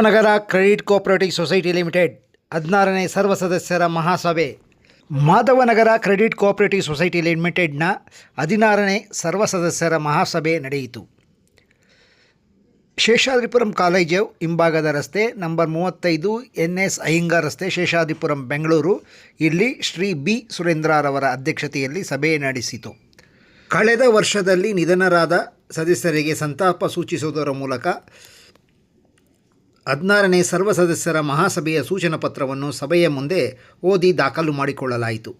Madhavanagar credit cooperative society limited ಹದಿನಾರನೇ ಸರ್ವ ಸದಸ್ಯರ ಮಹಾಸಭೆ. ಮಾಧವನಗರ ಕ್ರೆಡಿಟ್ ಕೋಆಪರೇಟಿವ್ ಸೊಸೈಟಿ ಲಿಮಿಟೆಡ್ನ ಹದಿನಾರನೇ ಸರ್ವ ಸದಸ್ಯರ ಮಹಾಸಭೆ ನಡೆಯಿತು. ಶೇಷಾದ್ರಿಪುರಂ ಕಾಲೇಜು ಹಿಂಭಾಗದ ರಸ್ತೆ ನಂಬರ್ ಮೂವತ್ತೈದು ಎನ್ ಎಸ್ ಅಯ್ಯಂಗಾರ್ ರಸ್ತೆ ಶೇಷಾದ್ರಿಪುರಂ ಬೆಂಗಳೂರು, ಇಲ್ಲಿ ಶ್ರೀ ಬಿ ಸುರೇಂದ್ರರವರ ಅಧ್ಯಕ್ಷತೆಯಲ್ಲಿ ಸಭೆ ನಡೆಸಿತು. ಕಳೆದ ವರ್ಷದಲ್ಲಿ ನಿಧನರಾದ ಸದಸ್ಯರಿಗೆ ಸಂತಾಪ ಸೂಚಿಸುವುದರ ಮೂಲಕ ಹದಿನಾರನೇ ಸರ್ವ ಸದಸ್ಯರ ಮಹಾಸಭೆಯ ಸೂಚನಾ ಪತ್ರವನ್ನು ಸಭೆಯ ಮುಂದೆ ಓದಿ ದಾಖಲು ಮಾಡಿಕೊಳ್ಳಲಾಯಿತು.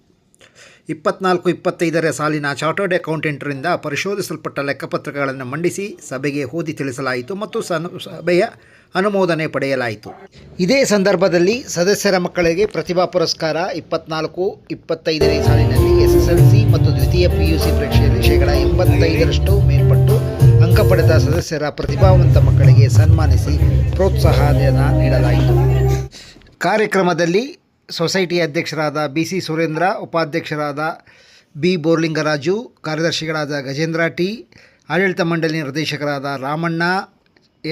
ಇಪ್ಪತ್ನಾಲ್ಕು, ಇಪ್ಪತ್ತೈದರ ಸಾಲಿನ ಚಾರ್ಟರ್ಡ್ ಅಕೌಂಟೆಂಟರಿಂದ ಪರಿಶೋಧಿಸಲ್ಪಟ್ಟ ಲೆಕ್ಕಪತ್ರಗಳನ್ನು ಮಂಡಿಸಿ ಸಭೆಗೆ ಓದಿ ತಿಳಿಸಲಾಯಿತು ಮತ್ತು ಸಭೆಯ ಅನುಮೋದನೆ ಪಡೆಯಲಾಯಿತು. ಇದೇ ಸಂದರ್ಭದಲ್ಲಿ ಸದಸ್ಯರ ಮಕ್ಕಳಿಗೆ ಪ್ರತಿಭಾ ಪುರಸ್ಕಾರ ಇಪ್ಪತ್ನಾಲ್ಕು, ಇಪ್ಪತ್ತೈದನೇ ಸಾಲಿನಲ್ಲಿ ಎಸ್ ಎಸ್ ಎಲ್ ಸಿ ಮತ್ತು ದ್ವಿತೀಯ ಪಿ ಯು ಸಿ ಪರೀಕ್ಷೆಯಲ್ಲಿ ಶೇಕಡ ಎಂಬತ್ತೈದರಷ್ಟು ಮೇಲ್ಪಟ್ಟು ಪಡೆದ ಸದಸ್ಯರ ಪ್ರತಿಭಾವಂತ ಮಕ್ಕಳಿಗೆ ಸನ್ಮಾನಿಸಿ ಪ್ರೋತ್ಸಾಹಧನ ನೀಡಲಾಯಿತು. ಕಾರ್ಯಕ್ರಮದಲ್ಲಿ ಸೊಸೈಟಿ ಅಧ್ಯಕ್ಷರಾದ ಬಿ ಸಿ ಸುರೇಂದ್ರ, ಉಪಾಧ್ಯಕ್ಷರಾದ ಬಿ ಬೋರ್ಲಿಂಗರಾಜು, ಕಾರ್ಯದರ್ಶಿಗಳಾದ ಗಜೇಂದ್ರ ಟಿ, ಆಡಳಿತ ಮಂಡಳಿ ನಿರ್ದೇಶಕರಾದ Ramanna,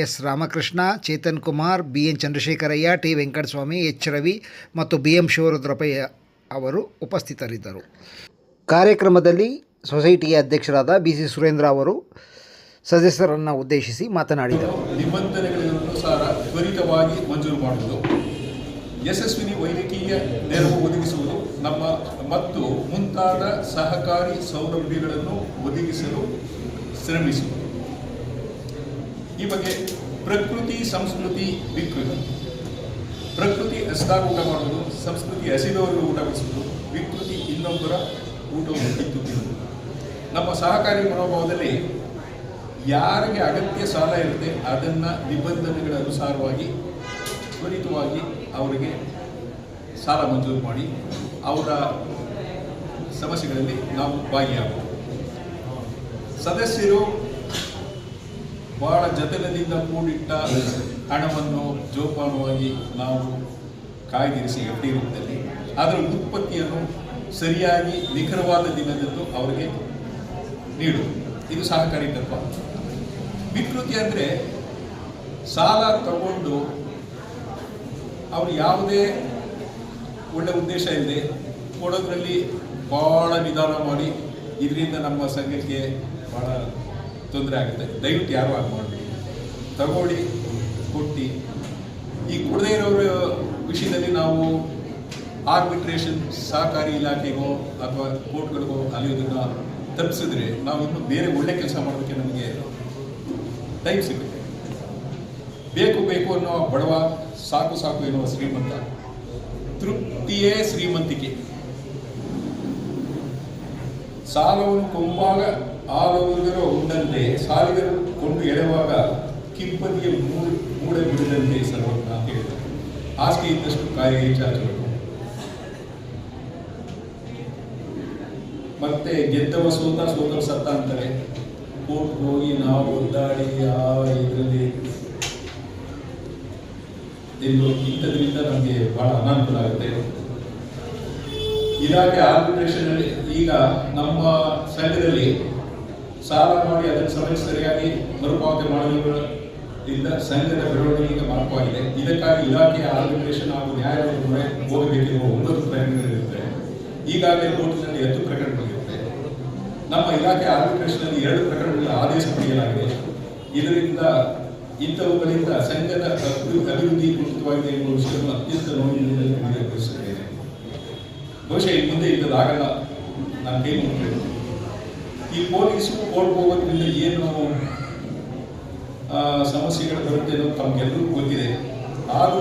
S Ramakrishna, Chetan Kumar, B N Chandrashekharaiah, T Venkataswamy, H Ravi ಮತ್ತು ಬಿ ಎಂ ಶಿವರುದ್ರಪ್ಪಯ್ಯ ಅವರು ಉಪಸ್ಥಿತರಿದ್ದರು. ಕಾರ್ಯಕ್ರಮದಲ್ಲಿ ಸೊಸೈಟಿಯ ಅಧ್ಯಕ್ಷರಾದ ಬಿ ಸಿ ಸುರೇಂದ್ರ ಅವರು ಸದಸ್ಯರನ್ನು ಉದ್ದೇಶಿಸಿ ಮಾತನಾಡಿದರು. ನಿಬಂಧನೆಗಳನುಸಾರ ತ್ವರಿತವಾಗಿ ಮಂಜೂರು ಮಾಡುವುದು. ಯಶಸ್ವಿನಿ ವೈದ್ಯಕೀಯ ನೆರವು ಒದಗಿಸುವುದು, ನಮ್ಮ ಮತ್ತು ಮುಂತಾದ ಸಹಕಾರಿ ಸೌಲಭ್ಯಗಳನ್ನು ಒದಗಿಸಲು ಶ್ರಮಿಸುವುದು. ಈ ಬಗ್ಗೆ ಪ್ರಕೃತಿ ಸಂಸ್ಕೃತಿ ವಿಕೃತಿ. ಪ್ರಕೃತಿ ಹಸಿದಾಗ ಊಟ ಮಾಡುವುದು, ಸಂಸ್ಕೃತಿ ಹಸಿದವರಿಗೆ ಊಟ ಬಡಿಸುವುದು ವಿಕೃತಿ ಇನ್ನೊಬ್ಬರ ಊಟವನ್ನು ಕಿತ್ತು ನಮ್ಮ ಸಹಕಾರಿ ಮನೋಭಾವದಲ್ಲಿ ಯಾರಿಗೆ ಅಗತ್ಯ ಸಾಲ ಇರುತ್ತೆ, ಅದನ್ನು ನಿಬಂಧನೆಗಳ ಅನುಸಾರವಾಗಿ, ತ್ವರಿತವಾಗಿ ಅವರಿಗೆ ಸಾಲ ಮಂಜೂರು ಮಾಡಿ, ಅವರ ಸಮಸ್ಯೆಗಳಲ್ಲಿ ನಾವು ಭಾಗಿಯಾಗಬಹುದು ಸದಸ್ಯರು ಬಹಳ ಜತನದಿಂದ ಕೂಡಿಟ್ಟ ಹಣವನ್ನು ಜೋಪಾನವಾಗಿ ನಾವು ಕಾಯ್ದಿರಿಸಿ ಎಫ್ಡಿ ರೂಪದಲ್ಲಿ, ಅದರ ಉತ್ಪತ್ತಿಯನ್ನು ಸರಿಯಾಗಿ ನಿಖರವಾದ ದಿನದಂದು ಅವರಿಗೆ ನೀಡು ಇದು ಸಹಕಾರಿ ತತ್ವ. ವಿಕೃತಿ ಅಂದರೆ ಸಾಲ ತಗೊಂಡು ಅವರು ಯಾವುದೇ ಒಳ್ಳೆ ಉದ್ದೇಶ ಇಲ್ಲದೆ ಕೊಡೋದ್ರಲ್ಲಿ ಭಾಳ ನಿಧಾನ ಮಾಡಿ ಇದರಿಂದ ನಮ್ಮ ಸಂಘಕ್ಕೆ ಭಾಳ ತೊಂದರೆ ಆಗುತ್ತೆ. ದಯವಿಟ್ಟು ಯಾರು ಹಾಗೆ ಮಾಡಬೇಡಿ. ತಗೊಳ್ಳಿ, ಕೊಟ್ಟು. ಈ ಕೊಡದೇ ಇರೋರ ವಿಷಯದಲ್ಲಿ ನಾವು ಆರ್ಬಿಟ್ರೇಷನ್ ಸಹಕಾರಿ ಇಲಾಖೆಗೋ ಅಥವಾ ಕೋರ್ಟ್ಗಳಿಗೋ ಅಲಿಯೋದನ್ನು ತಪ್ಪಿಸಿದ್ರೆ ನಾವು ಇನ್ನೂ ಬೇರೆ ಒಳ್ಳೆ ಕೆಲಸ ಮಾಡೋದಕ್ಕೆ ನಮಗೆ ಟೈಮ್ ಸಿಗುತ್ತೆ ಬೇಕು ಬೇಕು ಅನ್ನೋ ಬಡವ ಸಾಕು ಸಾಕು ಎನ್ನುವ ಶ್ರೀಮಂತ ತೃಪ್ತಿಯೇ ಶ್ರೀಮಂತಿಕೆ. ಸಾಲವನ್ನು ಕೊಂಬಾಗ ಆಲೋಗರ ಉಂಡಂತೆ, ಸಾಲಿಗರು ಕೊಂಡು ಎಳೆವಾಗ ಕಿಂಪತಿಯ ಮೂಡ ಮೂಡೆ ಬಿಡದಂತೆ ಸರ್ವಜ್ಞ ಅಂತ ಹೇಳಿದರು. ಆಸ್ತಿ ಇದ್ದಷ್ಟು ಕಾರ್ಯ ಚಾಚಬೇಕು ಮತ್ತೆ ಗೆದ್ದವ ಸೋತ ಸೋತ ಸತ್ತ ಅಂತಾರೆ. ಕೋರ್ಟ್ ಹೋಗಿ ನಾವು ಒದ್ದಾಡಿ ಆ ಇದರಲ್ಲಿ ಎಂದು ಇಂಥದ್ರಿಂದ ನಮಗೆ ಬಹಳ ಅನಾನುಕೂಲ ಆಗುತ್ತೆ. ಇಲಾಖೆ ಆರ್ಬಿಟ್ರೇಷನ್ ಅಲ್ಲಿ ಈಗ ನಮ್ಮ ಸಂಘದಲ್ಲಿ ಸಾಲ ಮಾಡಿ ಅದನ್ನು ಸಮಯಕ್ಕೆ ಸರಿಯಾಗಿ ಮರುಪಾವತಿ ಮಾಡುವುದರಿಂದ ಸಂಘದ ಬೆಳವಣಿಗೆಗೆ ಮಾರ್ಗವಾಗಿದೆ ಇದಕ್ಕಾಗಿ ಇಲಾಖೆಯ ಆರ್ಬಿಟ್ರೇಷನ್ ಹಾಗೂ ನ್ಯಾಯಾಲಯದ ಮೊರೆ ಹೋಗಬೇಕಿರುವ ಒಂಬತ್ತು ಪ್ರಕರಣಗಳಿರುತ್ತೆ ಈಗಾಗಲೇ ಕೋರ್ಟ್ನಲ್ಲಿ ಹತ್ತು ಪ್ರಕರಣಗಳಿರುತ್ತೆ ನಮ್ಮ ಇಲಾಖೆ ಆರ್ಬಿಟ್ರೇಷನ್ ಅಲ್ಲಿ ಎರಡು ಪ್ರಕರಣಗಳ ಆದೇಶ ಪಡೆಯಲಾಗಿದೆ. ಇದರಿಂದ ಇಂಥವುಗಳಿಂದ ಸಂಘದ ಅಭಿ- ಅಭಿವೃದ್ಧಿ ಕುಂಠಿತವಾಗಿದೆ ಎಂಬ ವಿಷಯವನ್ನು ಅತ್ಯಂತ ನೋವಿನಿಂದ ಬಯಸುತ್ತೇನೆ ಬಹುಶಃ ಈ ಮುಂದೆ ಇಂಥದ್ದಾಗಲ್ಲ ನಾನು ಕೈ ಮುಗಿಬೇಕು ಈ ಪೊಲೀಸು ಕೋರ್ಟ್ ಹೋಗೋದ್ರಿಂದ ಏನು ಸಮಸ್ಯೆಗಳು ಬರುತ್ತೆ ಅನ್ನೋದು ತಮಗೆಲ್ಲರಿಗೂ ಗೊತ್ತಿದೆ. ಹಾಗೂ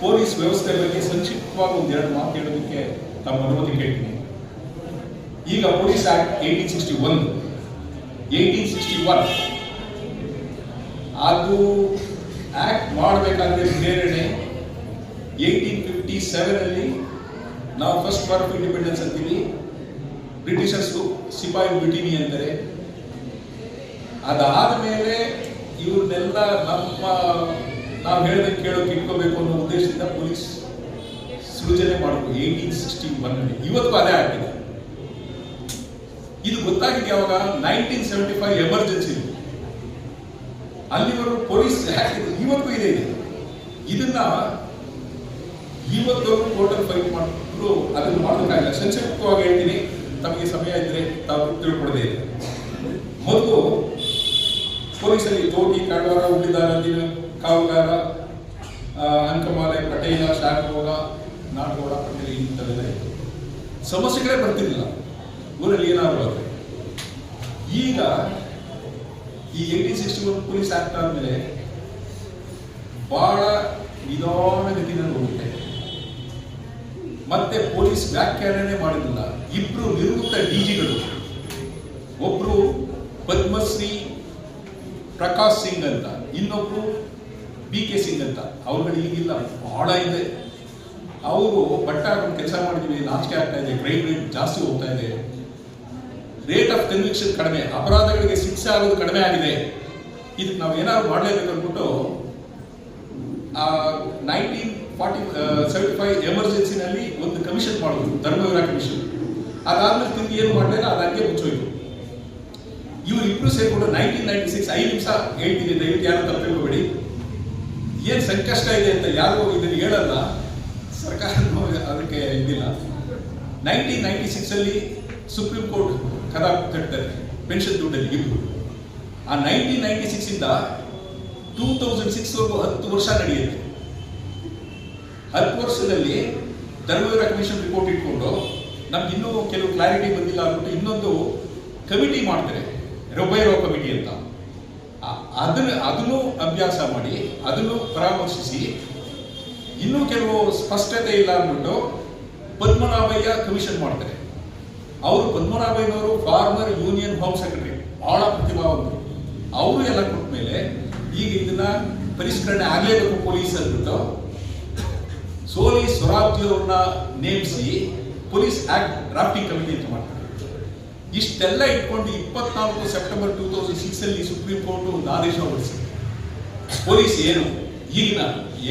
ಪೊಲೀಸ್ ವ್ಯವಸ್ಥೆ ಬಗ್ಗೆ ಸಂಕ್ಷಿಪ್ತವಾಗಿ ಒಂದೆರಡು ಮಾತು ಹೇಳೋದಕ್ಕೆ ತಮ್ಮ ಅನುಮತಿ ಕೇಳ್ತೀನಿ. ಈಗ police act eighteen sixty one eighteen sixty one ಅದು ಆಕ್ಟ್ ಮಾಡಬೇಕಾದ್ರೆ ಪ್ರೇರಣೆ ಏಯ್ಟೀನ್ ಫಿಫ್ಟಿ ಸೆವೆನ್ ಅಲ್ಲಿ ನಾವು ಫಸ್ಟ್ ವಾರ್ ಆಫ್ ಇಂಡಿಪೆಂಡೆನ್ಸ್ ಅಂತೀವಿ. ಬ್ರಿಟಿಷರ್ಸು ಸಿಪಾಯಿ ಬಿಟಿನಿ ಅಂತಾರೆ. ಅದಾದ ಮೇಲೆ ಇವ್ರನ್ನೆಲ್ಲ ನಮ್ಮ ನಾವು ಹೇಳಬೇಕು ಕೇಳೋಕೆ ಇಟ್ಕೋಬೇಕು ಅನ್ನೋ ಉದ್ದೇಶದಿಂದ ಪೊಲೀಸ್ ಸೃಜನೆ ಮಾಡಬೇಕು ಏಯ್ಟೀನ್ ಸಿಕ್ಸ್ಟಿ ಒನ್ ಇವತ್ತು ಅದೇ ಆಗ್ತಿದೆ. ಇದು ಗೊತ್ತಾಗಿದೆ ಯಾವಾಗ? ನೈನ್ಟೀನ್ ಸೆವೆಂಟಿ ಫೈವ್ ಎಮರ್ಜೆನ್ಸಿ ಅಲ್ಲಿವರೆಗೂ ಪೊಲೀಸ್ ಇವತ್ತು ಇದೆ ಇದೆ? ಇದನ್ನ ಇವತ್ತು ಕೋರ್ಟಲ್ಲಿ ಫೈಟ್ ಮಾಡಿದ್ರು, ಅದನ್ನು ಮಾಡೋದಕ್ಕಾಗಿಲ್ಲ. ಸಂಕ್ಷಿಪ್ತವಾಗಿ ಹೇಳ್ತೀನಿ. ತಮಗೆ ಸಮಯ ಇದ್ರೆ ತಾವು ತಿಳ್ಕೊಡದೆ ಇದೆ ಮೊದಲು ಪೊಲೀಸಲ್ಲಿ ತೋಟಿ ಕಾಡವಾರ ಉಳಿದಾರ ಕಾವುಗಾರ ಅಂಕಮಾಲೆ, ಪಟೇಲ ಶಾಖಭೋಗ ನಾಡಗೌಡ, ಪಟೇಲ್ ಇಂಥವೆಲ್ಲ ಸಮಸ್ಯೆಗಳೇ ಬರ್ತಿರ್ಲಿಲ್ಲ. ಊರಲ್ಲಿ ಏನಾದ್ರು ಆದರೆ. ಈಗ ಈ eighteen sixty one police act ಆದಮೇಲೆ ಬಹಳ ನಿಧಾನಗತಿನಲ್ಲಿ ಹೋಗುತ್ತೆ ಮತ್ತೆ ಪೊಲೀಸ್ ವ್ಯಾಖ್ಯಾನನೇ ಮಾಡಿಲ್ಲ. ಇಬ್ರು ನಿವೃತ್ತ ಡಿಜಿಗಳು ಒಬ್ರು ಪದ್ಮಶ್ರೀ ಪ್ರಕಾಶ್ ಸಿಂಗ್ ಅಂತ, ಇನ್ನೊಬ್ರು ಬಿ ಕೆ ಸಿಂಗ್ ಅಂತ. ಅವ್ರುಗಳು ಈಗಿಲ್ಲ, ಬಹಳ ಇದೆ. ಅವರು ಬಟ್ಟ ಕೆಲಸ ಮಾಡಿದ್ವಿ ನಾಚಿಕೆ ಆಗ್ತಾ ಇದೆ ಕ್ರೈಮ್ ರೇಟ್ ಜಾಸ್ತಿ ಹೋಗ್ತಾ ಇದೆ. ರೇಟ್ ಆಫ್ ಕನ್ವಿಕ್ಷನ್ ಕಡಿಮೆ, ಅಪರಾಧಗಳಿಗೆ ಶಿಕ್ಷೆ ಆಗೋದು ಕಡಿಮೆ ಆಗಿದೆ. ಇದಕ್ಕೆ ನಾವು ಏನಾದ್ರು ಮಾಡಲೇಬೇಕು ಅಂದ್ಬಿಟ್ಟು ನೈನ್ಟೀನ್ ಫಾರ್ಟಿ ಸೆವೆಂಟಿ ಫೈವ್ ಎಮರ್ಜೆನ್ಸಿನಲ್ಲಿ ಒಂದು ಕಮಿಷನ್ ಮಾಡೋದು ಧರ್ಮವೀರ ಕಮಿಷನ್ ಅದಾದ್ಮೇಲೆ ತಿಂದು ಏನು ಮಾಡಲಿಲ್ಲ, ಅದು ಹಂಗೆ ಮುಚ್ಚೋಯ್ತು. ಇವ್ರು ಇಬ್ರು ಸೇರಿಕೊಂಡು ನೈನ್ಟೀನ್ ನೈನ್ಟಿ ಸಿಕ್ಸ್ ಐದು ನಿಮಿಷ ಹೇಳ್ತೀನಿ, ದಯವಿಟ್ಟು ಯಾರು ತಪ್ಪಿಕೋಬೇಡಿ ಏನು ಸಂಕಷ್ಟ ಇದೆ ಅಂತ ಯಾರು ಇದನ್ನು ಹೇಳಲ್ಲ. ಸರ್ಕಾರ ಅದಕ್ಕೆ ಇದಿಲ್ಲ. ನೈನ್ಟೀನ್ ನೈನ್ಟಿ ಸಿಕ್ಸಲ್ಲಿ ಸುಪ್ರೀಂ ಕೋರ್ಟ್ ಕದ ಕಟ್ತಾರೆ ಪೆನ್ಷನ್ ದುಡ್ಡಲ್ಲಿ ಇಬ್ಬರು ಆ ನೈನ್ಟೀನ್ ನೈನ್ಟಿ ಸಿಕ್ಸ್ ಇಂದ ಟೂ ತೌಸಂಡ್ ಸಿಕ್ಸ್ ವರೆಗೂ ಹತ್ತು ವರ್ಷ ನಡೆಯುತ್ತೆ. ಹತ್ತು ವರ್ಷದಲ್ಲಿ ಧರ್ಮವೀರ ಕಮಿಷನ್ ರಿಪೋರ್ಟ್ ಇಟ್ಕೊಂಡು ನಮ್ಗೆ ಇನ್ನೂ ಕೆಲವು ಕ್ಲಾರಿಟಿ ಬಂದಿಲ್ಲ ಅಂದ್ಬಿಟ್ಟು ಇನ್ನೊಂದು ಕಮಿಟಿ ಮಾಡ್ತಾರೆ ರೊಬೈರೋ ಕಮಿಟಿ ಅಂತ. ಅದನ್ನ, ಅದನ್ನು ಅಭ್ಯಾಸ ಮಾಡಿ, ಅದನ್ನು ಪರಾಮರ್ಶಿಸಿ, ಇನ್ನೂ ಕೆಲವು ಸ್ಪಷ್ಟತೆ ಇಲ್ಲ ಅಂದ್ಬಿಟ್ಟು ಪದ್ಮನಾಭಯ್ಯ ಕಮಿಷನ್ ಮಾಡ್ತಾರೆ. ಅವರು ಪದ್ಮನಾಭಯ್ಯನವರು ಫಾರ್ಮರ್ ಯೂನಿಯನ್ ಹೋಮ್ ಸೆಕ್ರೆಟರಿ, ಬಹಳ ಪ್ರತಿಭಾವಂತರು. ಅವರು ಎಲ್ಲ ಕೊಟ್ಟ ಮೇಲೆ ಈಗ ಇದನ್ನ ಪರಿಷ್ಕರಣೆ ಆಗಲೇಬೇಕು ಪೊಲೀಸ್ ಅಂದ್ಬಿಟ್ಟು ಸೋಲಿ ಅವ್ರನ್ನ ನೇಮಿಸಿ ಪೊಲೀಸ್ ಆಕ್ಟ್ ಡ್ರಾಫ್ಟಿಂಗ್ ಕಮಿಟಿ ಅಂತ ಮಾಡ್ತಾರೆ. ಇಷ್ಟೆಲ್ಲ ಇಟ್ಕೊಂಡು ಇಪ್ಪತ್ನಾಲ್ಕು ಸೆಪ್ಟೆಂಬರ್ ಟೂ ತೌಸಂಡ್ ಸಿಕ್ಸ್ ಅಲ್ಲಿ ಸುಪ್ರೀಂ ಕೋರ್ಟ್ ಒಂದು ಆದೇಶ ಹೊರಡಿಸಿದೆ. ಪೊಲೀಸ್ ಏನು? ಈಗಿನ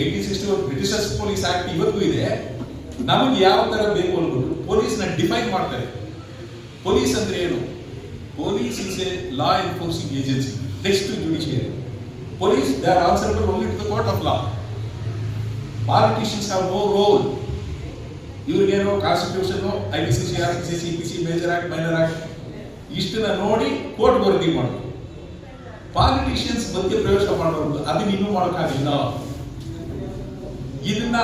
eighty sixty one Britishers police act ಇವತ್ತು ಇದೆ. ನಮಗೆ ಯಾವ ತರ ಬೇಕು ಅಂದ್ಬಿಟ್ಟು ಪೊಲೀಸ್ನ ಡಿಫೈನ್ ಮಾಡ್ತಾರೆ. ಪೊಲೀಸ್ ಅಂದ್ರೆ ಏನು? Police is a law enforcing agency next judiciary police they are answerable only to the court of law politicians have no role ಇವ್ರಿಗೇನೋ constitution I B C C R C C P C major act minor act ಇಷ್ಟನ್ನ ನೋಡಿ court ವರದಿ ಮಾಡೋದು politicians ಬಗ್ಗೆ ಪ್ರವೇಶ ಮಾಡೋದು ಅದನ್ನ ಇನ್ನೂ ಮಾಡೋಕ್ಕಾಗಿಲ್ಲ. ಇದನ್ನ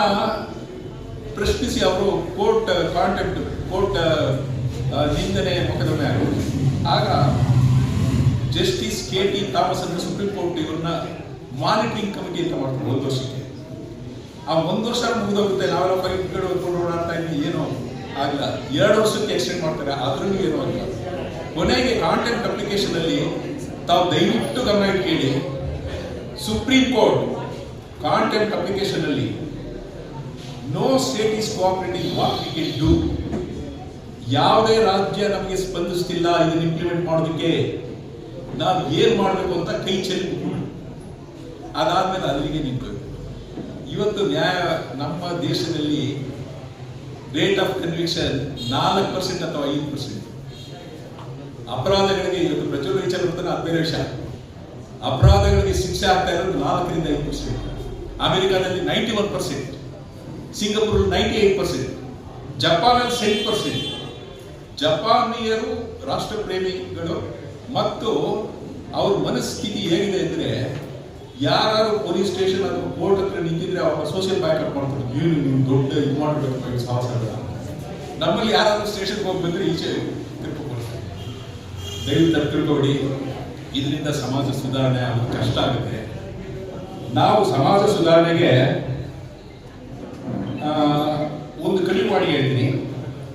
ಪ್ರಶ್ನಿಸಿ ಅವರು ಕೋರ್ಟ್ ಕಾಂಟೆಂಟ್ ಕೋರ್ಟ್ ನಿಂದನೆ ಮೊಕದ್ದಮೆ ಆಗುವುದು ಆಗ ಜಸ್ಟಿಸ್ ಕೆ ಟಿ ತಾಪಸ್ ಅಂತ ಸುಪ್ರೀಂ ಕೋರ್ಟ್ ಇವ್ರನ್ನ ಮಾನಿಟರಿಂಗ್ ಕಮಿಟಿ ಅಂತ ಮಾಡ್ತಾರೆ, ಒಂದು ವರ್ಷಕ್ಕೆ. ಆ ಒಂದು ವರ್ಷ ಮುಗಿದೋಗುತ್ತೆ, ನಾವೆಲ್ಲ ಫೈಟ್ಗಳು ಕೊಡೋಣ ಅಂತ ಇದ್ವಿ ಏನೋ ಆಗಲ್ಲ. ಎರಡು ವರ್ಷಕ್ಕೆ ಎಕ್ಸ್ಟೆಂಡ್ ಮಾಡ್ತಾರೆ ಅದ್ರಲ್ಲೂ ಏನೋ ಆಗಿಲ್ಲ. ಕೊನೆಗೆ ಕಾಂಟೆಂಟ್ ಅಪ್ಲಿಕೇಶನ್ ಅಲ್ಲಿ ತಾವು ದಯವಿಟ್ಟು ಗಮನ ಕೇಳಿ ಸುಪ್ರೀಂ ಕೋರ್ಟ್ ಕಾಂಟೆಂಟ್ ಅಪ್ಲಿಕೇಶನ್ ಅಲ್ಲಿ no state is cooperative what we can do ಯಾವುದೇ ರಾಜ್ಯ ನಮಗೆ ಸ್ಪಂದಿಸ್ತಿಲ್ಲ, ಇದನ್ನು ಇಂಪ್ಲಿಮೆಂಟ್ ಮಾಡೋದಕ್ಕೆ ನಾವು ಏನು ಮಾಡಬೇಕು ಅಂತ ಕೈ ಚೆಲ್ಲಿ. ಅದಾದ್ಮೇಲೆ ಅಲ್ಲಿಗೆ ನಿಂತು ಇವತ್ತು ನ್ಯಾಯ, ನಮ್ಮ ದೇಶದಲ್ಲಿ ರೇಟ್ ಆಫ್ ಕನ್ವಿಕ್ಷನ್ ನಾಲ್ಕು ಪರ್ಸೆಂಟ್ ಅಥವಾ ಐದು ಪರ್ಸೆಂಟ್ ಅಪರಾಧಗಳಿಗೆ ಇವತ್ತು ಪ್ರಚುರ ವಿಚಾರ ಬರ್ತಾನೆ ಬೇರೆ ವಿಷಯ ಅಪರಾಧಗಳಿಗೆ ಶಿಕ್ಷೆ ಆಗ್ತಾ ಇರೋದು ನಾಲ್ಕರಿಂದ ಐದು ಪರ್ಸೆಂಟ್ ಅಮೆರಿಕಾದಲ್ಲಿ ninety one percent Singapore ninety eight percent ಜಪಾನಲ್ಲಿ seven percent ಜಪಾನಿಯರು ರಾಷ್ಟ್ರ ಪ್ರೇಮಿಗಳು ಮತ್ತು ಅವ್ರ ಮನಸ್ಥಿತಿ ಹೇಗಿದೆ ಅಂದ್ರೆ ಯಾರು ಪೊಲೀಸ್ ಸ್ಟೇಷನ್ ಅಥವಾ ಕೋರ್ಟ್ ಹತ್ರ ನಿಂತಿದ್ರೆ ಅವ್ರ ಸೋಷಿಯಲ್ ಬ್ಯಾಕ್ ಮಾಡ್ತಾರೆ ಏನು ನೀವು ದೊಡ್ಡ ಇದು ಮಾಡಬೇಕು ಸಾಹಸ. ನಮ್ಮಲ್ಲಿ ಯಾರಾದ್ರೂ ಸ್ಟೇಷನ್ಗೆ ಹೋಗಿ ಬಂದ್ರೆ ಈಚೆ ತಿರ್ಕೊಳ್ತಾರೆ ದಯವಿಟ್ಟು ಅದ್ ತಿಳ್ಕೊಬೇಡಿ ಇದರಿಂದ ಸಮಾಜ ಸುಧಾರಣೆ ಆಗೋದು ಕಷ್ಟ ಆಗುತ್ತೆ. ನಾವು ಸಮಾಜ ಸುಧಾರಣೆಗೆ ಒಂದು ಕಲಿ ಮಾಡಿ ಹೇಳ್ತೀನಿ.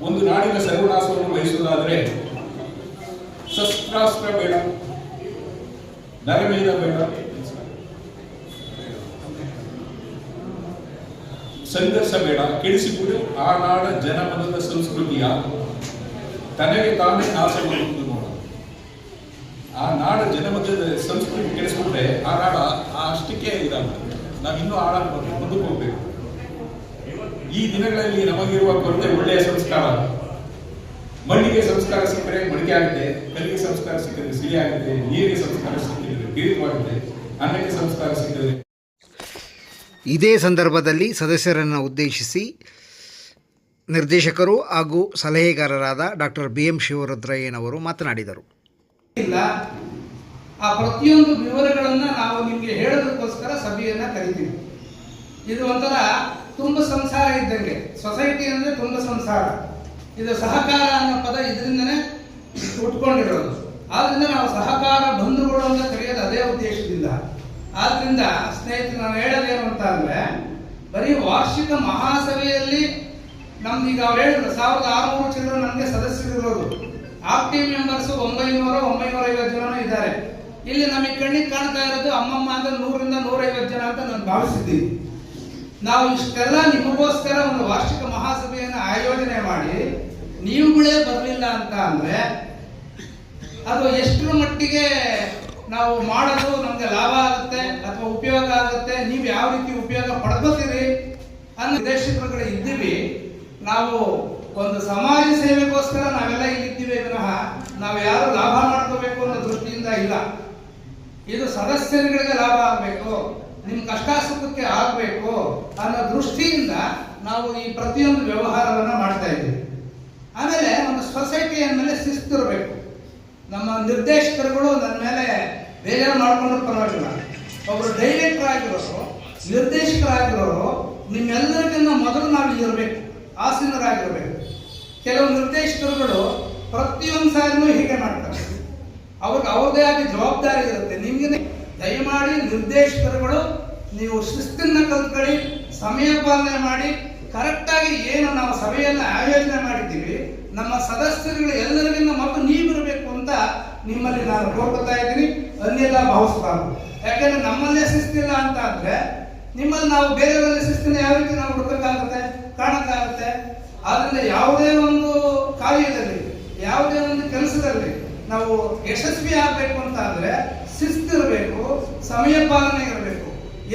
ಒಂದು ನಾಡಿನ ಸರ್ವನಾಶವನ್ನು ಬಯಸುವುದಾದರೆ ಶಸ್ತ್ರಾಸ್ತ್ರ ಬೇಡ, ನರಮೇಧ ಬೇಡ. ಸಂಘರ್ಷ ಬೇಡ, ಕೆಡಿಸಿಬಿಡು. ಆ ನಾಡ ಜನಪದದ ಸಂಸ್ಕೃತಿಯ. ತನಗೆ ತಾನೇ ನಾಶ ನೋಡ. ಆ ನಾಡ ಜನಪದದ ಸಂಸ್ಕೃತಿ ಕೆಡಿಸ್ಬಿಟ್ರೆ ಆ ನಾಡ ಅಷ್ಟಕ್ಕೆ ಇದಾಗುತ್ತೆ. ನಾವು ಇನ್ನೂ ಆಳ ಮುಂದಕ್ಕೆ ಹೋಗ್ಬೇಕು ಈ ದಿನಗಳಲ್ಲಿ ನಮಗಿರುವ ಕೊರತೆ ಒಳ್ಳೆಯ ಸಂಸ್ಕಾರ. ಮಣ್ಣಿಗೆ ಸಂಸ್ಕಾರ ಸಿಕ್ಕರೆ ಮಡಿಕೆ ಆಗುತ್ತೆ ಕಲ್ಲಿಗೆ ಸಂಸ್ಕಾರ ಸಿಕ್ಕಿದ್ರೆ ಸಿಹಿ ಆಗುತ್ತೆ ನೀರಿಗೆ ಸಂಸ್ಕಾರ ಸಿಕ್ಕಿದ್ರೆ ಕಿರೀಟವಾಗುತ್ತೆ ಅನ್ನಕ್ಕೆ ಸಂಸ್ಕಾರ ಸಿಕ್ಕಿದ್ರೆ ಇದೇ ಸಂದರ್ಭದಲ್ಲಿ ಸದಸ್ಯರನ್ನು ಉದ್ದೇಶಿಸಿ ನಿರ್ದೇಶಕರು ಹಾಗೂ ಸಲಹೆಗಾರರಾದ ಡಾಕ್ಟರ್ ಬಿ ಎಂ ಶಿವರುದ್ರಯ್ಯನವರು ಮಾತನಾಡಿದರು. ಇಲ್ಲ. ಆ ಪ್ರತಿಯೊಂದು ವಿವರಗಳನ್ನು ನಾವು ನಿಮಗೆ ಹೇಳೋದಕ್ಕೋಸ್ಕರ ಸಭೆಯನ್ನು ಕರಿತೀವಿ. ಇದು ಒಂಥರ ತುಂಬ ಸಂಸಾರ ಇದ್ದಂಗೆ. ಸೊಸೈಟಿ ಅಂದ್ರೆ ತುಂಬ ಸಂಸಾರ. ಇದು ಸಹಕಾರ ಅನ್ನೋ ಪದ ಇದರಿಂದನೇ ಉಟ್ಕೊಂಡಿರೋದು. ಆದ್ರಿಂದ ನಾವು ಸಹಕಾರ ಬಂಧುಗಳು ಅಂತ ಕರೆಯೋದು ಅದೇ ಉದ್ದೇಶದಿಂದ. ಆದ್ರಿಂದ ಸ್ನೇಹಿತರು ನಾವು ಹೇಳೋದೇನು ಅಂತ ಅಂದ್ರೆ, ಬರೀ ವಾರ್ಷಿಕ ಮಹಾಸಭೆಯಲ್ಲಿ ನಮ್ದು ಈಗ ಅವ್ರು ಹೇಳಿದ್ರು, ಸಾವಿರದ ಆರುನೂರು ಚಿಲ್ಲರೆ ನಮಗೆ ಸದಸ್ಯರಿರೋದು. ಆಕ್ಟಿವ್ ಮೆಂಬರ್ಸ್ ಒಂಬೈನೂರ ಒಂಬೈನೂರ ಐವತ್ತು ಜನ ಇದ್ದಾರೆ. ಇಲ್ಲಿ ನಮಗೆ ಕಣ್ಣಿಗೆ ಕಾಣ್ತಾ ಇರೋದು ಅಮ್ಮಮ್ಮ ಅಂದ್ರೆ ನೂರಿಂದ ನೂರೈವತ್ತು ಜನ ಅಂತ ನಾನು ಭಾವಿಸಿದ್ದೀನಿ. ನಾವು ಇಷ್ಟೆಲ್ಲ ನಿಮಗೋಸ್ಕರ ಒಂದು ವಾರ್ಷಿಕ ಮಹಾಸಭೆಯನ್ನು ಆಯೋಜನೆ ಮಾಡಿ ನೀವುಗಳೇ ಬರಲಿಲ್ಲ ಅಂತ ಅಂದ್ರೆ ಅದು ಎಷ್ಟರ ಮಟ್ಟಿಗೆ ನಾವು ಮಾಡೋದು ನಮ್ಗೆ ಲಾಭ ಆಗುತ್ತೆ ಅಥವಾ ಉಪಯೋಗ ಆಗುತ್ತೆ, ನೀವು ಯಾವ ರೀತಿ ಉಪಯೋಗ ಪಡ್ಕೋತೀರಿ ಅನ್ನೋ ನಿರ್ದೇಶಕರುಗಳು ಇದ್ದೀವಿ. ನಾವು ಒಂದು ಸಮಾಜ ಸೇವೆಗೋಸ್ಕರ ನಾವೆಲ್ಲ ಇಲ್ಲಿದ್ದೀವಿ ವಿನಃ ನಾವು ಯಾರು ಲಾಭ ಮಾಡ್ಕೋಬೇಕು ಅನ್ನೋ ದೃಷ್ಟಿಯಿಂದ ಇಲ್ಲ. ಇದು ಸದಸ್ಯರುಗಳಿಗೆ ಲಾಭ ಆಗಬೇಕು. ನಿಮ್ ಕಷ್ಟ ಸುಖಕ್ಕೆ ಆಗಬೇಕು ಅನ್ನೋ ದೃಷ್ಟಿಯಿಂದ ನಾವು ಈ ಪ್ರತಿಯೊಂದು ವ್ಯವಹಾರವನ್ನ ಮಾಡ್ತಾ ಇದ್ದೀವಿ. ಆಮೇಲೆ ಒಂದು ಸೊಸೈಟಿ ಮೇಲೆ ಶಿಸ್ತು ಇರಬೇಕು. ನಮ್ಮ ನಿರ್ದೇಶಕರುಗಳು ನನ್ನ ಮೇಲೆ ಬೇಜಾರು ಮಾಡ್ಕೊಂಡ್ರು ಪರವಾಗಿಲ್ಲ. ಒಬ್ಬರು ಡೈರೆಕ್ಟರ್ ಆಗಿರೋರು, ನಿರ್ದೇಶಕರಾಗಿರೋರು ನಿಮ್ಮೆಲ್ಲರಿಗಿಂತ ಮೊದಲು ನಾವು ಇರಬೇಕು, ಆಸೀನರಾಗಿರಬೇಕು. ಕೆಲವು ನಿರ್ದೇಶಕರುಗಳು ಪ್ರತಿಯೊಂದು ಸಾರಿನೂ ಹೀಗೆ ಮಾಡ್ತಾರೆ. ಅವ್ರಿಗೆ ಅವ್ರದೇ ಆಗಿ ಜವಾಬ್ದಾರಿ ಇರುತ್ತೆ. ನಿಮ್ಗೆ ದಯಮಾಡಿ ನಿರ್ದೇಶಕರುಗಳು, ನೀವು ಶಿಸ್ತನ್ನು ಕಲ್ತ್ಕೊಳ್ಳಿ, ಸಮಯ ಪಾಲನೆ ಮಾಡಿ ಕರೆಕ್ಟಾಗಿ ಏನು ನಾವು ಸಭೆಯನ್ನು ಆಯೋಜನೆ ಮಾಡಿದ್ದೀವಿ, ನಮ್ಮ ಸದಸ್ಯರುಗಳು ಎಲ್ಲರಿಗಿಂತ ಮೊದಲು ನೀವಿರಬೇಕು ಅಂತ ನಿಮ್ಮಲ್ಲಿ ನಾನು ಕೋರ್ಕೊತಾ ಇದ್ದೀನಿ, ಅನ್ಯತಾ ಭಾವಿಸಬಾರ್ದು ಯಾಕಂದ್ರೆ ನಮ್ಮಲ್ಲೇ ಶಿಸ್ತಿಲ್ಲ ಅಂತ ಅಂದ್ರೆ ನಿಮ್ಮಲ್ಲಿ ನಾವು ಬೇರೆಯವರಲ್ಲಿ ಶಿಸ್ತಿನ ಯಾವ ರೀತಿ ನಾವು ಹುಡುಕಕ್ಕಾಗುತ್ತೆ, ಕಾಣಕ್ಕಾಗುತ್ತೆ? ಆದ್ರಿಂದ ಯಾವುದೇ ಒಂದು ಕಾರ್ಯದಲ್ಲಿ, ಯಾವುದೇ ಒಂದು ಕೆಲಸದಲ್ಲಿ ನಾವು ಯಶಸ್ವಿ ಆಗಬೇಕು ಅಂತ ಅಂದ್ರೆ ಶಿಸ್ತಿರಬೇಕು, ಸಮಯ ಪಾಲನೆ ಇರಬೇಕು.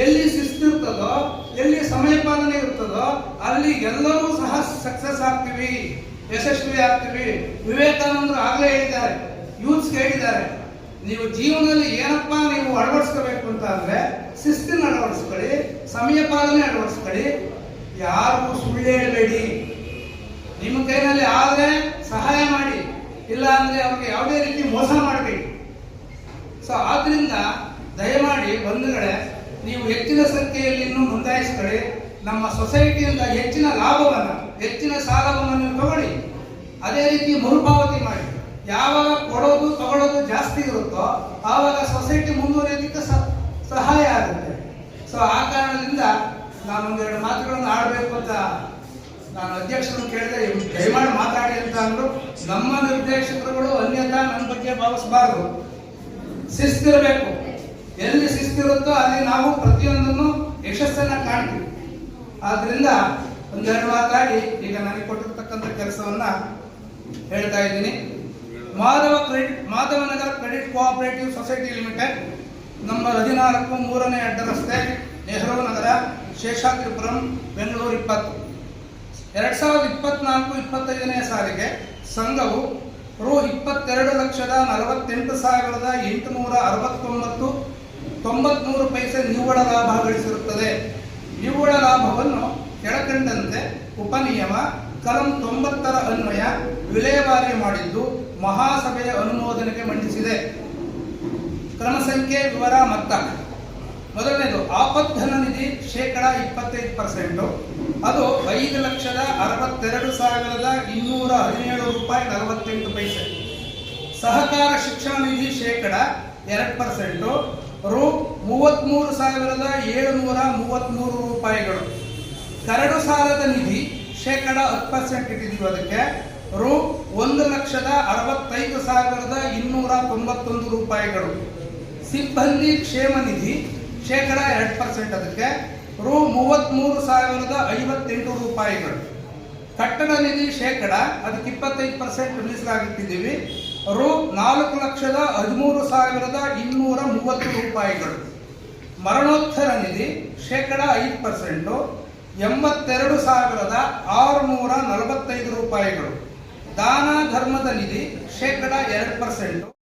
ಎಲ್ಲಿ ಶಿಸ್ತಿರ್ತದೋ, ಎಲ್ಲಿ ಸಮಯ ಪಾಲನೆ ಇರ್ತದೋ, ಅಲ್ಲಿ ಎಲ್ಲರೂ ಸಹ ಸಕ್ಸಸ್ ಆಗ್ತೀವಿ, ಯಶಸ್ವಿ ಆಗ್ತೀವಿ. ವಿವೇಕಾನಂದರು ಆಗಲೇ ಹೇಳಿದ್ದಾರೆ ಯೂತ್ಸ್ಗೆ ಹೇಳಿದ್ದಾರೆ, ನೀವು ಜೀವನದಲ್ಲಿ ಏನಪ್ಪಾ ನೀವು ಅಳವಡಿಸ್ಕೋಬೇಕು ಅಂತ ಅಂದ್ರೆ ಶಿಸ್ತಿನ ಅಳವಡಿಸ್ಕೊಳ್ಳಿ, ಸಮಯ ಪಾಲನೆ ಅಳವಡಿಸ್ಕೊಳ್ಳಿ. ಯಾರಿಗೂ ಸುಳ್ಳು ಹೇಳಬೇಡಿ. ನಿಮ್ಮ ಕೈನಲ್ಲಿ ಆದರೆ ಸಹಾಯ ಮಾಡಿ. ಇಲ್ಲ ಅಂದ್ರೆ ಅವ್ರಿಗೆ ಯಾವುದೇ ರೀತಿ ಮೋಸ ಮಾಡಬೇಡಿ. ಸೊ ಆದ್ರಿಂದ ದಯಮಾಡಿ ಬಂಧುಗಳೇ, ನೀವು ಹೆಚ್ಚಿನ ಸಂಖ್ಯೆಯಲ್ಲಿ ಇನ್ನೂ ನೋಂದಾಯಿಸ್ಕೊಳ್ಳಿ. ನಮ್ಮ ಸೊಸೈಟಿಯಿಂದ ಹೆಚ್ಚಿನ ಲಾಭವನ್ನು, ಹೆಚ್ಚಿನ ಸಾಲವನ್ನು ತಗೊಳ್ಳಿ. ಅದೇ ರೀತಿ ಮರುಪಾವತಿ ಮಾಡಿ. ಯಾವಾಗ ಕೊಡೋದು, ತಗೊಳ್ಳೋದು ಜಾಸ್ತಿ ಇರುತ್ತೋ, ಆವಾಗ ಸೊಸೈಟಿ ಮುಂದುವರಿಯೋದಕ್ಕೆ ಸಹಾಯ ಆಗುತ್ತೆ. ಸೊ ಆ ಕಾರಣದಿಂದ ನಾನು ಒಂದೆರಡು ಮಾತುಗಳನ್ನು ಆಡಬೇಕು ಅಂತ ನಾನು ಅಧ್ಯಕ್ಷರನ್ನು ಕೇಳಿದೆ ದಯಮಾಡಿ ಮಾತಾಡಿ ಅಂತ ಅಂದ್ರು. ನಮ್ಮ ನಿರ್ದೇಶಕರುಗಳು ಅನ್ಯತಾ ನನ್ನ ಬಗ್ಗೆ ಭಾವಿಸಬಾರದು. ಶಿಸ್ತಿರಬೇಕು. ಎಲ್ಲಿ ಶಿಸ್ತಿರುತ್ತೋ ಅಲ್ಲಿ ನಾವು ಪ್ರತಿಯೊಂದನ್ನು ಯಶಸ್ಸನ್ನ ಕಾಣ್ತೀವಿ. ಆದ್ರಿಂದ ಒಂದೆರಡು ಮಾತಾಡಿ ಈಗ ನನಗೆ ಕೊಟ್ಟಿರ್ತಕ್ಕಂಥ ಕೆಲಸವನ್ನ ಹೇಳ್ತಾ ಇದ್ದೀನಿ. Madhava credit Madhavanagar credit cooperative society limited number ಹದಿನಾಲ್ಕು ಮೂರನೇ ಅಡ್ಡ ರಸ್ತೆ ನೆಹರು ನಗರ, ಶೇಷಾದ್ರಿಪುರಂ, ಬೆಂಗಳೂರು ಇಪ್ಪತ್ತು. ಎರಡ್ ಸಾವಿರದ ಇಪ್ಪತ್ನಾಲ್ಕು, ಇಪ್ಪತ್ತೈದನೇ ಸಾಲಿಗೆ ಸಂಘವು ರು ಇಪ್ಪತ್ತೆರಡು ಲಕ್ಷದ ನಲವತ್ತೆಂಟು ಸಾವಿರದ ಎಂಟುನೂರ ಅರವತ್ತೊಂಬತ್ತು, ತೊಂಬತ್ಮೂರು ಪೈಸೆ ನಿವ್ವಳ ಲಾಭ ಗಳಿಸಿರುತ್ತದೆ. ನಿವ್ವಳ ಲಾಭವನ್ನು ಕೆಳಕಂಡಂತೆ ಉಪನಿಯಮ, ಕಲಂ ತೊಂಬತ್ತರ ಅನ್ವಯ, ವಿಲೇವಾರಿ ಮಾಡಿದ್ದು ಮಹಾಸಭೆಯ ಅನುಮೋದನೆಗೆ ಮಂಡಿಸಿದೆ. ಕ್ರಮ ಸಂಖ್ಯೆ ವಿವರ ಮೊತ್ತ. ಆಪತ್ತನ ನಿಧಿ ಶೇಕಡ ಇಪ್ಪತ್ತೈದು ಪರ್ಸೆಂಟು. ಅದು ಐದು ಲಕ್ಷದ ಅರವತ್ತೆರಡು ಸಾವಿರದ ಇನ್ನೂರ ಹದಿನೇಳು ರೂಪಾಯಿ ನಲವತ್ತೆಂಟು ಪೈಸೆ. ಸಹಕಾರ ಶಿಕ್ಷಣ ನಿಧಿ ಶೇಕಡ ಎರಡು ಪರ್ಸೆಂಟು. ರು ಮೂವತ್ತ್ಮೂರು ಸಾವಿರದ ಏಳುನೂರ ಮೂವತ್ತ್ಮೂರು ರೂಪಾಯಿಗಳು. ಕರಡು ಸಾಲದ ನಿಧಿ ಶೇಕಡ ಹತ್ತು ಪರ್ಸೆಂಟ್ ಇಟ್ಟಿದ್ದೀವಿ ಅದಕ್ಕೆ. ರು ಒಂದು ಲಕ್ಷದ ಅರವತ್ತೈದು ಸಾವಿರದ ಇನ್ನೂರ ತೊಂಬತ್ತೊಂದು ರೂಪಾಯಿಗಳು. ಸಿಬ್ಬಂದಿ ಕ್ಷೇಮ ನಿಧಿ ಶೇಕಡ ಎರಡು ಪರ್ಸೆಂಟ್ ಅದಕ್ಕೆ. ರು ಮೂವತ್ತ್ಮೂರು ಸಾವಿರದ ಐವತ್ತೆಂಟು ರೂಪಾಯಿಗಳು. ಕಟ್ಟಡ ನಿಧಿ ಶೇಕಡ, ಅದಕ್ಕೆ ಇಪ್ಪತ್ತೈದು ಪರ್ಸೆಂಟ್ ಮೀಸಲಾಗಿಟ್ಟಿದ್ದೀವಿ ರು ನಾಲ್ಕು ಲಕ್ಷದ ಹದಿಮೂರು ಸಾವಿರದ ಇನ್ನೂರ ಮೂವತ್ತು ರೂಪಾಯಿಗಳು. ಮರಣೋತ್ತರ ನಿಧಿ ಶೇಕಡ ಐದು ಪರ್ಸೆಂಟು ಎಂಬತ್ತೆರಡು ಸಾವಿರದ ಆರುನೂರ ನಲವತ್ತೈದು ರೂಪಾಯಿಗಳು. ದಾನ ಧರ್ಮದ ನಿಧಿ ಶೇಕಡ ಎರಡು ಪರ್ಸೆಂಟು